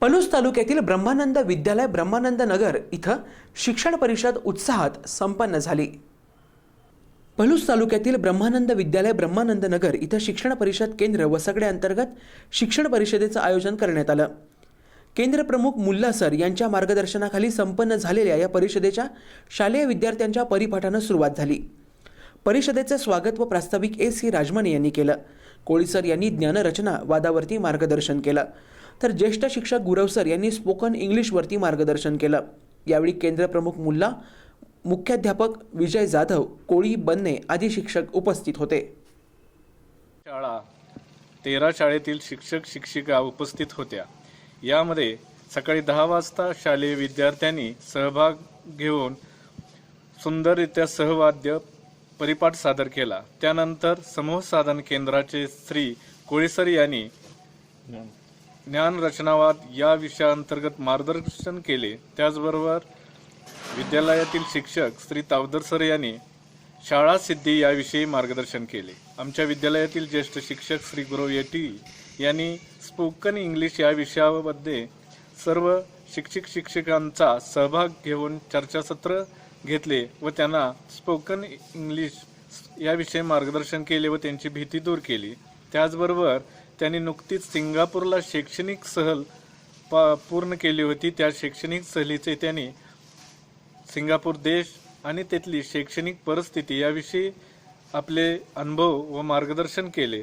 पलूस तालुक्यातील ब्रह्मानंद विद्यालय ब्रह्मानंद नगर इथं शिक्षण परिषद उत्साहात संपन्न झाली. पलूस तालुक्यातील ब्रह्मानंद विद्यालय ब्रह्मानंद नगर इथं शिक्षण परिषद केंद्र व अंतर्गत शिक्षण परिषदेचं आयोजन करण्यात आलं. केंद्र प्रमुख मुल्ला सर यांच्या मार्गदर्शनाखाली संपन्न झालेल्या या परिषदेच्या शालेय विद्यार्थ्यांच्या परिपाठानं सुरुवात झाली. परिषदेचे स्वागत व प्रास्ताविक ए सी राजमाने यांनी केलं. कोळी सर यांनी ज्ञानरचना वादावरती मार्गदर्शन केलं. तर ज्येष्ठ शिक्षक गुरव सर यांनी स्पोकन इंग्लिशवरती मार्गदर्शन केलं. यावेळी केंद्रप्रमुख मुल्ला मुख्याध्यापक विजय जाधव कोळी बन्ने आदी शिक्षक उपस्थित होते. शाळा तेरा शाळेतील शिक्षक शिक्षिका उपस्थित होत्या. यामध्ये सकाळी दहा वाजता शालेय विद्यार्थ्यांनी सहभाग घेऊन सुंदररित्या सहवाद्य परिपाठ सादर केला. त्यानंतर समूह साधन केंद्राचे श्री कोळेसर यांनी ज्ञान रचनावाद या विषयाअंतर्गत मार्गदर्शन केले. त्याचबरोबर विद्यालयातील शिक्षक श्री तावदर सर यांनी शाळा सिद्धी याविषयी मार्गदर्शन केले. आमच्या विद्यालयातील ज्येष्ठ शिक्षक श्री गुरव येटी यांनी स्पोकन इंग्लिश या विषयामध्ये सर्व शिक्षक शिक्षकांचा सहभाग घेऊन चर्चासत्र घेतले व त्यांना स्पोकन इंग्लिश याविषयी मार्गदर्शन केले व त्यांची भीती दूर केली. त्याचबरोबर त्यांनी नुकतीच सिंगापूरला शैक्षणिक सहल पा पूर्ण केली होती. त्या शैक्षणिक सहलीचे त्यांनी सिंगापूर देश आणि तेथली शैक्षणिक परिस्थिती याविषयी आपले अनुभव व मार्गदर्शन केले.